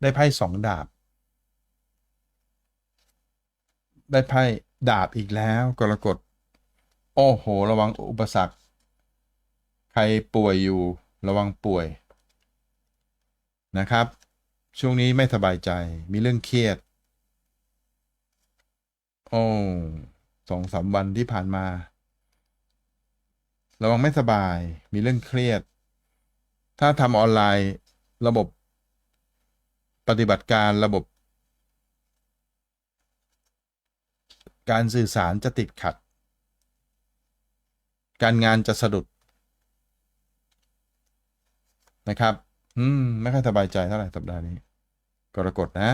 ได้ไพ่สองดาบ ได้ไพ่ดาบอีกแล้วกรกฎโอ้โห ระวังอุปสรรค ใครป่วยอยู่ระวังป่วยนะครับ ช่วงนี้ไม่สบายใจมีเรื่องเครียดโอ้สองสามวันที่ผ่านมา ระวังไม่สบายมีเรื่องเครียด ถ้าทำออนไลน์ระบบ ปฏิบัติการระบบ การสื่อสารจะติดขัด การงานจะสะดุดนะครับ อืม ไม่ค่อยสบายใจเท่าไหร่สัปดาห์นี้กรกฎนะ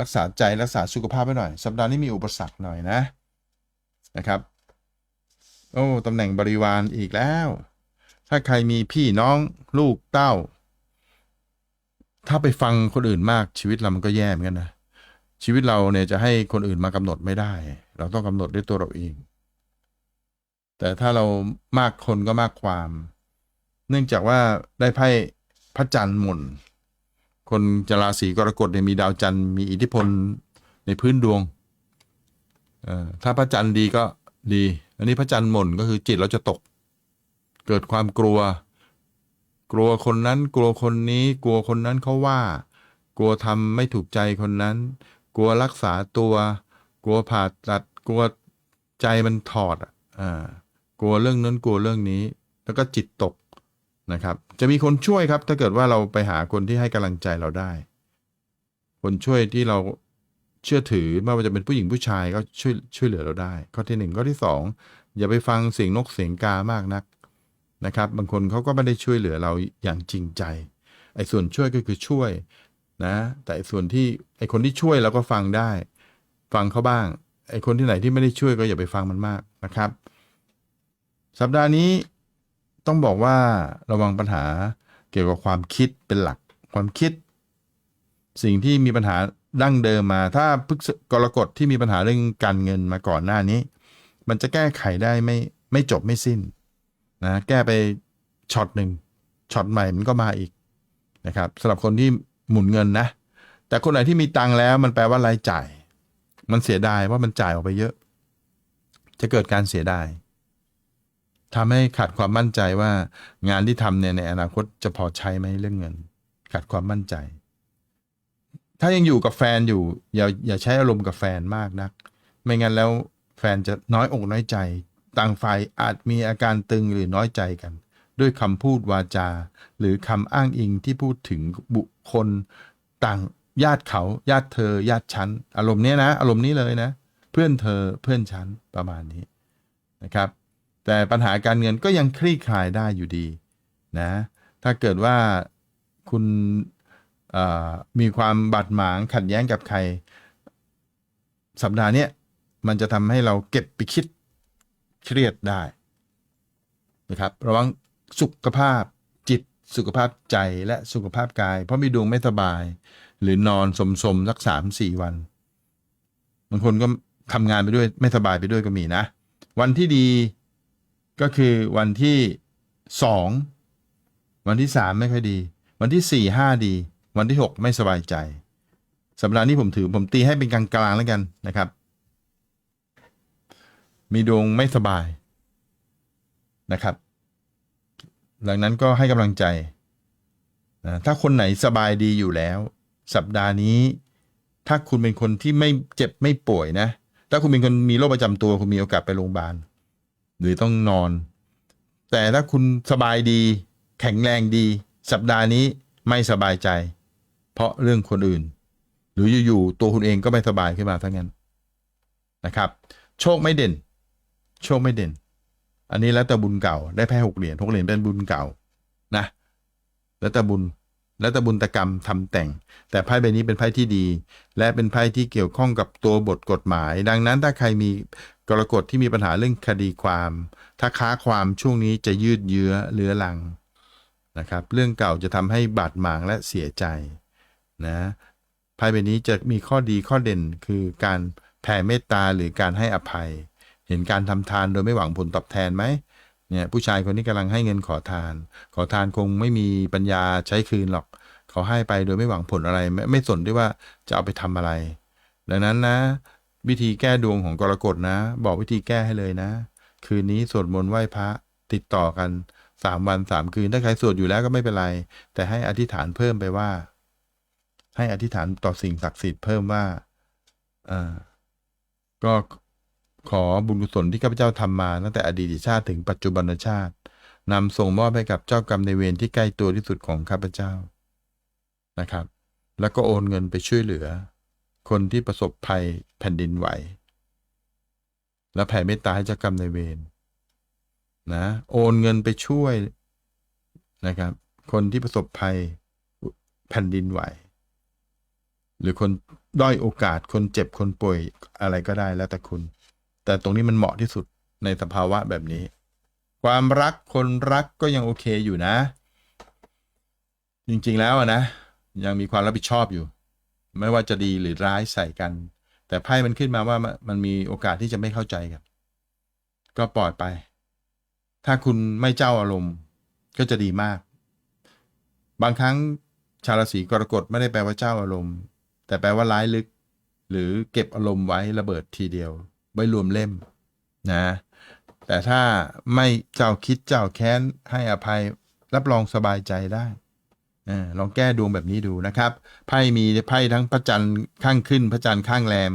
รักษาใจรักษาสุขภาพไว้หน่อย สัปดาห์นี้มีอุปสรรคหน่อยนะ นะครับ โอ้ตำแหน่งบริวารอีกแล้ว ถ้าใครมีพี่น้องลูกเต้า ถ้าไปฟังคนอื่นมากชีวิตเรามันก็แย่เหมือนกันนะชีวิตเราเนี่ยจะให้คนอื่นมากำหนดไม่ได้ เราต้องกำหนดด้วยตัวเราเอง แต่ถ้าเรามากคนก็มากความ เนื่องจากว่าได้ไพ่พระจันทร์หมุนคนจราศีกรกฎเนี่ยมีดาวจันทร์มีอิทธิพลในพื้นดวงอถ้าพระจันทร์ดีก็ดี อันนี้พระจันทร์หม่นก็คือจิตเราจะตก เกิดความกลัว กลัวคนนั้นกลัวคนนี้ กลัวคนนั้นเขาว่า กลัวทำไม่ถูกใจคนนั้น กลัวรักษาตัว กลัวผ่าตัด กลัวใจมันถอดอะอ่ากลัวเรื่องนั้นกลัวเรื่องนี้ แล้วก็จิตตกนะครับ จะมีคนช่วยครับ ถ้าเกิดว่าเราไปหาคนที่ให้กำลังใจเราได้ คนช่วยที่เราเชื่อถือไม่ว่าจะเป็นผู้หญิงผู้ชายก็ช่วยช่วยเหลือเราได้ ข้อที่หนึ่งข้อที่สองอย่าไปฟังเสียงนกเสียงกามากนัก นะครับ บางคนเขาก็ไม่ได้ช่วยเหลือเราอย่างจริงใจ ไอ้ส่วนช่วยก็คือช่วยนะ แต่ส่วนที่ไอ้คนที่ช่วยเราก็ฟังได้ ฟังเขาบ้าง ไอ้คนที่ไหนที่ไม่ได้ช่วยก็อย่าไปฟังมันมากนะครับ สัปดาห์นี้ต้องบอกว่าระวังปัญหาเกี่ยวกับความคิดเป็นหลัก ความคิด สิ่งที่มีปัญหาดั้งเดิมมา ถ้าพฤกษกรกฎที่มีปัญหาเรื่องการเงินมาก่อนหน้านี้ มันจะแก้ไขได้ไม่ไม่จบไม่สิ้น นะแก้ไปช็อตหนึ่งช็อตใหม่มันก็มาอีกนะครับสำหรับคนที่หมุนเงินนะ แต่คนไหนที่มีตังค์แล้วมันแปลว่ารายจ่าย มันเสียดายว่ามันจ่ายออกไปเยอะ จะเกิดการเสียดายทำให้ขาดความมั่นใจว่างานที่ทำเนี่ยในอนาคตจะพอใช้ไหมเรื่องเงิน ขาดความมั่นใจ ถ้ายังอยู่กับแฟนอยู่อย่าอย่าใช้อารมณ์กับแฟนมากนัก ไม่งั้นแล้วแฟนจะน้อยอกน้อยใจ ต่างฝ่ายอาจมีอาการตึงหรือน้อยใจกัน ด้วยคำพูดวาจา หรือคำอ้างอิงที่พูดถึงบุคคลต่างญาติเขาญาติเธอ ญาติฉัน อารมณ์เนี้ยนะ อารมณ์นี้เลยนะ เพื่อนเธอเพื่อนฉันประมาณนี้นะครับ แต่ปัญหาการเงินก็ยังคลี่คลายได้อยู่ดีนะถ้าเกิดว่าคุณมีความบาดหมางขัดแย้งกับใคร สัปดาห์นี้มันจะทำให้เราเก็บไปคิด เครียดได้นะครับระวังสุขภาพจิตสุขภาพใจและสุขภาพกาย เพราะมีดวงไม่สบาย หรือนอนสมสมสักสามสี่วันบางคนก็ทำงานไปด้วยไม่สบายไปด้วยก็มีนะ วันที่ดีก็คือวันที่สองวันที่สามไม่ค่อยดี วันที่สี่ห้าดี วันที่หกไม่สบายใจสัปดาห์นี้ผมถือผมตีให้เป็นกลางๆแล้วกันนะครับ มีดวงไม่สบายนะครับ หลังนั้นก็ให้กำลังใจนะถ้าคนไหนสบายดีอยู่แล้ว สัปดาห์นี้ ถ้าคุณเป็นคนที่ไม่เจ็บไม่ป่วยนะ ถ้าคุณเป็นคนมีโรคประจำตัวคุณมีโอกาสไปโรงพยาบาล หรือต้องนอน แต่ถ้าคุณสบายดี แข็งแรงดี สัปดาห์นี้ไม่สบายใจ เพราะเรื่องคนอื่น หรืออยู่ๆตัวคุณเองก็ไม่สบายขึ้นมาทั้งนั้นนะครับ โชคไม่เด่น โชคไม่เด่น อันนี้แล้วแต่บุญเก่าได้แพ้หกเหรียญหกเหรียญเป็นบุญเก่านะ แล้วแต่บุญแล้วแต่บุญตกรรมทำแต่ง แต่ไพ่ใบนี้เป็นไพ่ที่ดี และเป็นไพ่ที่เกี่ยวข้องกับตัวบทกฎหมาย ดังนั้นถ้าใครมีกรกฎที่มีปัญหาเรื่องคดีความ ถ้าค้าความช่วงนี้จะยืดเยื้อเลื้อรังนะครับ เรื่องเก่าจะทำให้บาดหมางและเสียใจนะไพ่ใบนี้จะมีข้อดีข้อเด่นคือการแผ่เมตตาหรือการให้อภัย เห็นการทำทานโดยไม่หวังผลตอบแทนไหมเนี่ยผู้ชายคนนี้กำลังให้เงินขอทาน ขอทานคงไม่มีปัญญาใช้คืนหรอก เขาให้ไปโดยไม่หวังผลอะไร ไม่ไม่สนด้วยว่าจะเอาไปทำอะไร ดังนั้นนะ วิธีแก้ดวงของกรกฎนะ บอกวิธีแก้ให้เลยนะ คืนนี้สวดมนต์ไหว้พระติดต่อกันสามวันสามคืน ถ้าใครสวดอยู่แล้วก็ไม่เป็นไร แต่ให้อธิษฐานเพิ่มไปว่า ให้อธิษฐานต่อสิ่งศักดิ์สิทธิ์เพิ่มว่าอ่าก็ ขอบุญกุศลที่ข้าพเจ้าทำมาตั้งแต่อดีตชาติถึงปัจจุบันชาตินำส่งมอบให้กับเจ้ากรรมในเวรที่ใกล้ตัวที่สุดของข้าพเจ้านะครับ แล้วก็โอนเงินไปช่วยเหลือ คนที่ประสบภัยแผ่นดินไหว และแผ่เมตตาให้เจ้ากรรมในเวรนะโอนเงินไปช่วยนะครับ คนที่ประสบภัยแผ่นดินไหว หรือคนด้อยโอกาสคนเจ็บคนป่วยอะไรก็ได้แล้วแต่คุณ แต่ตรงนี้มันเหมาะที่สุดในสภาวะแบบนี้ ความรักคนรักก็ยังโอเคอยู่นะ จริงๆแล้วนะ ยังมีความรับผิดชอบอยู่ ไม่ว่าจะดีหรือร้ายใส่กัน แต่ไพ่มันขึ้นมาว่ามันมันมีโอกาสที่จะไม่เข้าใจกัน ก็ปล่อยไป ถ้าคุณไม่เจ้าอารมณ์ก็จะดีมาก บางครั้งชาวราศีกรกฎไม่ได้แปลว่าเจ้าอารมณ์ แต่แปลว่าร้ายลึก หรือเก็บอารมณ์ไว้ระเบิดทีเดียว ไว้รวมเล่มนะ แต่ถ้าไม่เจ้าคิดเจ้าแค้นให้อภัยรับรองสบายใจได้ลองแก้ดวงแบบนี้ดูนะครับ ไพ่มีไพ่ทั้งพระจันทร์ข้างขึ้น พระจันทร์ข้างแรม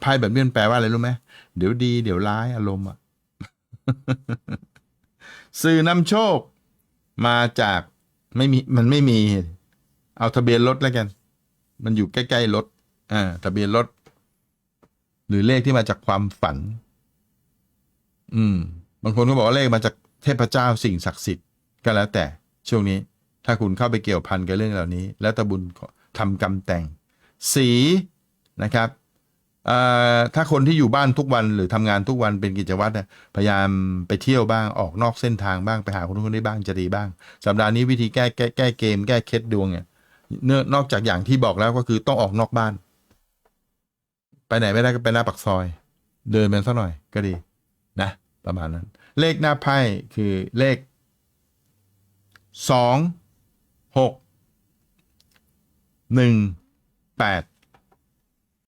ไพ่แบบนี้มันแปลว่าอะไรรู้ไหมเดี๋ยวดีเดี๋ยวร้ายอารมณ์อะสื่อนำโชคมาจากไม่มีมันไม่มี เอาทะเบียนรถแล้วกัน มันอยู่ใกล้ๆรถอ่าทะเบียนรถ หรือเลขที่มาจากความฝัน อืม บางคนก็บอกว่าเลขมาจากเทพเจ้าสิ่งศักดิ์สิทธิ์ก็แล้วแต่ช่วงนี้ ถ้าคุณเข้าไปเกี่ยวพันกับเรื่องเหล่านี้ แล้วตะบุญทำกรรมแต่ง สีนะครับเอ่อถ้าคนที่อยู่บ้านทุกวันหรือทำงานทุกวันเป็นกิจวัตรพยายามไปเที่ยวบ้างออกนอกเส้นทางบ้างไปหาคนนู้นคนนี้บ้างจะดีบ้าง สัปดาห์นี้วิธีแก้แก้แก้เกม แก้เคล็ดดวงเนี่ยเนื่องนอกจากอย่างที่บอกแล้วก็คือต้องออกนอกบ้าน ไปไหนไม่ได้ก็ไปหน้าปักซอย เดินไปสักหน่อยก็ดี นะ ประมาณนั้น เลขหน้าไพ่คือเลขสองหกหนึ่งแปด